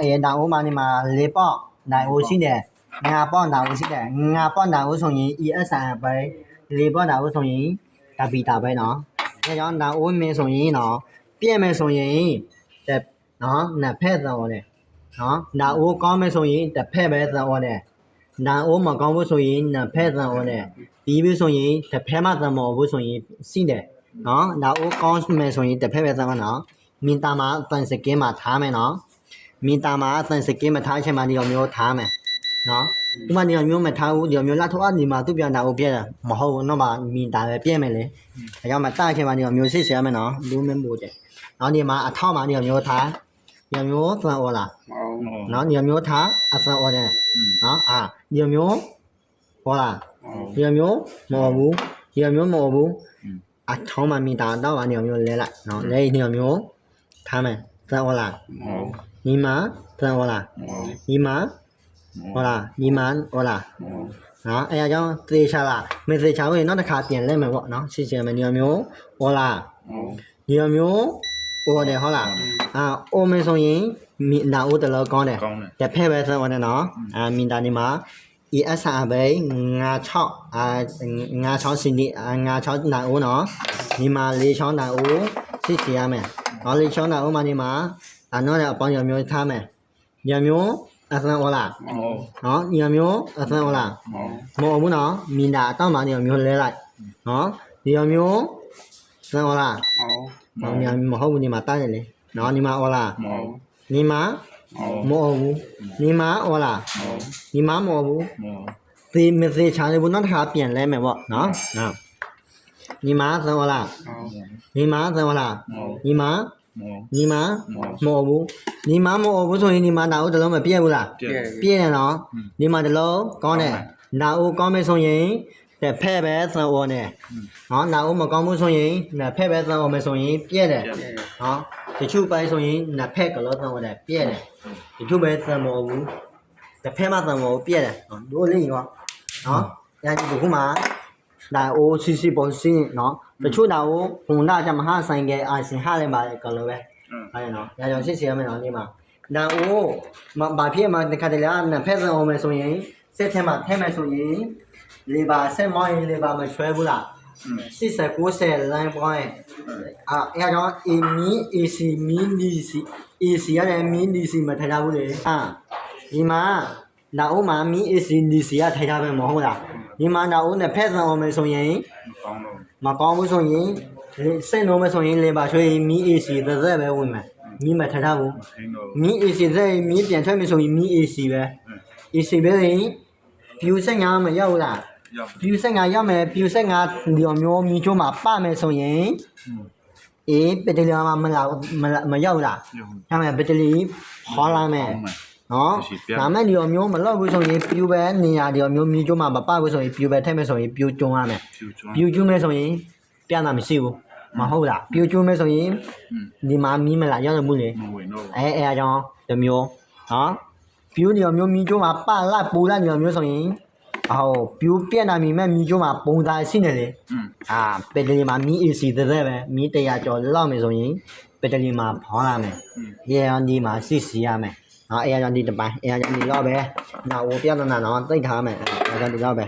အေးဒါဦးမနေမှာလေးပေါ့နိုင်ဦးရှိတယ်ငါပေါ့နိုင်ဦးရှိတယ်ငါပေါ့နိုင်ဦးဆိုရင် ESN ပဲလေးပေါ့နိုင်ဦးဆိုရင်တပီတာပဲနော်ဒါကြောင့်နိုင်ဦးမင်းဆိုရင်နော်ပြည့်မယ်ဆိုရင်တဲ့နော်နှစ်ဖက်သောတယ်နော်နိုင်ဦးကောင်းမယ်ဆိုရင်တစ်ဖက်ပဲသောတယ်နိုင်ဦးမကောင်းဘူးဆိုရင်နှစ်ဖက်သောတယ်ဒီပြီးဆိုရင်တစ်ဖက်မှသမောဘူးဆိုရင်ရှိတယ်နော်နိုင်ဦးကောင်းမယ်ဆိုရင်တစ်ဖက်ပဲသောနော်မင်းတာမှာတန်စကင်းမှာထားမယ်နော် မင်းတာမှာအသံစကင်းမထားချင်မှဒီလိုမျိုးထားမယ်နော်ဒီမှာဒီလိုမျိုးမထားဘူးဒီလိုမျိုးလက်ထောက်အနေမှာသူ့ပြန်တာကိုပြည့်တယ်မဟုတ်ဘူးတော့မှမင်းတာပဲပြည့်မယ်လေဒါကြောင့်မတာချင်မှဒီလိုမျိုးစစ်ဆရမယ်နော်လူမင်းမို့တယ်နော်ဒီမှာအထောက်မှာဒီလိုမျိုးထားဒီလိုမျိုးသံဩလားမဟုတ်နော်ဒီလိုမျိုးထားအသံဩတယ်နော်အာဒီလိုမျိုးဟောလားဟုတ်ဒီလိုမျိုးမဟုတ်ဘူးဒီလိုမျိုးမဟုတ်ဘူးအထောက်မှာမင်းတာတော့ဒီလိုမျိုးလဲလိုက်နော်လဲဒီလိုမျိုးထားမယ်သံဩလားဟုတ်ညီမသံဩလားဟုတ် ညီမဟုတ်လားညီမဟုတ်လားဟုတ်နော်အဲအကြောင်းသေချာလားမသေချာဘူးရင်နောက်တစ်ခါပြင်လဲမယ်ပေါ့နော်ရှင်းရှင်းမယ်ညီမျိုးဟုတ်လားဟုတ်ညီမျိုးဟိုတယ်ဟုတ်လားအာအိုမင်းဆိုရင်မိနာဦးတလောကောင်းတယ်ကောင်းတယ်တစ်ဖက်ပဲဆိုတော့နော်အာမင်တာဒီမှာ ESR ပဲ96အာ96စင်ဒီ96နာဦးနော်ဒီမှာ၄ချောင်းနာဦးစစ်စီရမယ်နော်၄ချောင်းနာဦးမှာဒီမှာ အနော်လည်းအပေါင်းရမျိုးထားမယ်ညမျိုးအဆန်ဟုတ်လားဟုတ်နော်ညမျိုးအဆန်ဟုတ်လားဟုတ်မဟုတ်ဘူးနော်မင်တာအတော့မှညမျိုးလဲလိုက်နော်ညမျိုးဆန်ဟုတ်လားဟုတ်နော်ညမဟုတ်ဘူးဒီမှာတားတယ်လေနော်ဒီမှာဟုတ်လားဟုတ်ဒီမှာဟုတ်မဟုတ်ဘူးဒီမှာဟုတ်လား ညီမမဟုတ်ဘူးညီမမဟုတ်ဘူးဆိုရင်ညီမနာဦးတလုံးမပြည့်ဘူးလားပြည့်တယ်နော်ညီမတလုံးကောင်းတယ်နာဦးကောင်းမယ်ဆိုရင်ဖဲ့ပဲသံအော်နဲ့နော်နာဦးမကောင်းဘူးဆိုရင်ဖဲ့ပဲသံအော်မယ်ဆိုရင်ပြည့်တယ်နော်တချို့ပိုင်းဆိုရင်နှစ်ဖက်ကလောသံအော်တယ်ပြည့်တယ်တချို့ပဲသံမဟုတ်ဘူးတစ်ဖက်မှသံမဟုတ်ပြည့်တယ်နော်တို့လေးရောနော်ညာဒီခုမှ 那我试试保险喏，不出那我红那咱们哈三个阿是哈来嘛来搞了呗，哎喏，那就谢谢我们老弟嘛。那我马马片嘛，你看得了，那拍成我们送人，这天嘛天嘛送人，礼拜三毛人礼拜嘛全部啦。四十九十零ပိုင်းအာအဲ့တော့အမီ AC မီ DC AC ရတယ်မီ DC မထိုင်ထားဘူးလေအာဒီမှာနောက်ဦးမှာမီ AC DC ကထိုင်ထားပဲမဟုတ်လား ဒီမှာနာအိုးနှစ်ဖက်စံအောင်မယ်ဆိုရင်ကောင်းတော့မကောင်းဘူးဆိုရင်လေစိတ်လုံးမဆိုရင်လေပါချွေးမီ AC သက်သက်ပဲဝင်မယ်မီမထထားဘူးဟင်းတော့မီ AC သက်မီပြန်ထွက်မယ်ဆိုရင်မီ AC ပဲ AC ပဲရင် view ဆက်ငါမရောက်လားရောက် view ဆက်ငါရောက်မယ် view ဆက်ငါဒီလိုမျိုးမီချိုးမှာပမယ်ဆိုရင်อืมအေးပက်တလီမှာမလာမလာမရောက်လားရောက်ရမယ်ပက်တလီဟောလာမယ်ကောင်းမယ် နော်ဒါမဲ့ဒီလိုမျိုးမလောက်ဘူးဆိုရင်ပြူပဲနေရာဒီလိုမျိုးမြူးကျုံးမှာမပတ်ဘူးဆိုရင်ပြူပဲထည့်မယ်ဆိုရင်ပြူကျုံးရမယ်ပြူကျုံးမယ်ဆိုရင်ပြတာမရှိဘူးမဟုတ်လားပြူကျုံးမယ်ဆိုရင်ဒီမှာမီးမလားရောက်ရမှုလေအဲအဲအကြောင်းဒီမျိုးနော်ပြူဒီလိုမျိုးမြူးကျုံးမှာပတ်လိုက်ပူလိုက်ဒီလိုမျိုးဆိုရင်အော်ပြူပြက်နာမီမဲ့မြူးကျုံးမှာပုံသားရှိနေလေအာပက်တလီမှာမီး AC တဲ့ပဲမီးတရာကျော်လောက်မယ်ဆိုရင်ပက်တလီမှာဖောင်းရမယ်ရေရောင်းဒီမှာစစ်စီရမယ် နော်အဲအကြောင်းဒီတစ်ပိုင်းအဲအကြောင်းဒီတော့ပဲနော်ဟိုပြဿနာတော့သိထားမယ်အဲအကြောင်းဒီတော့ပဲ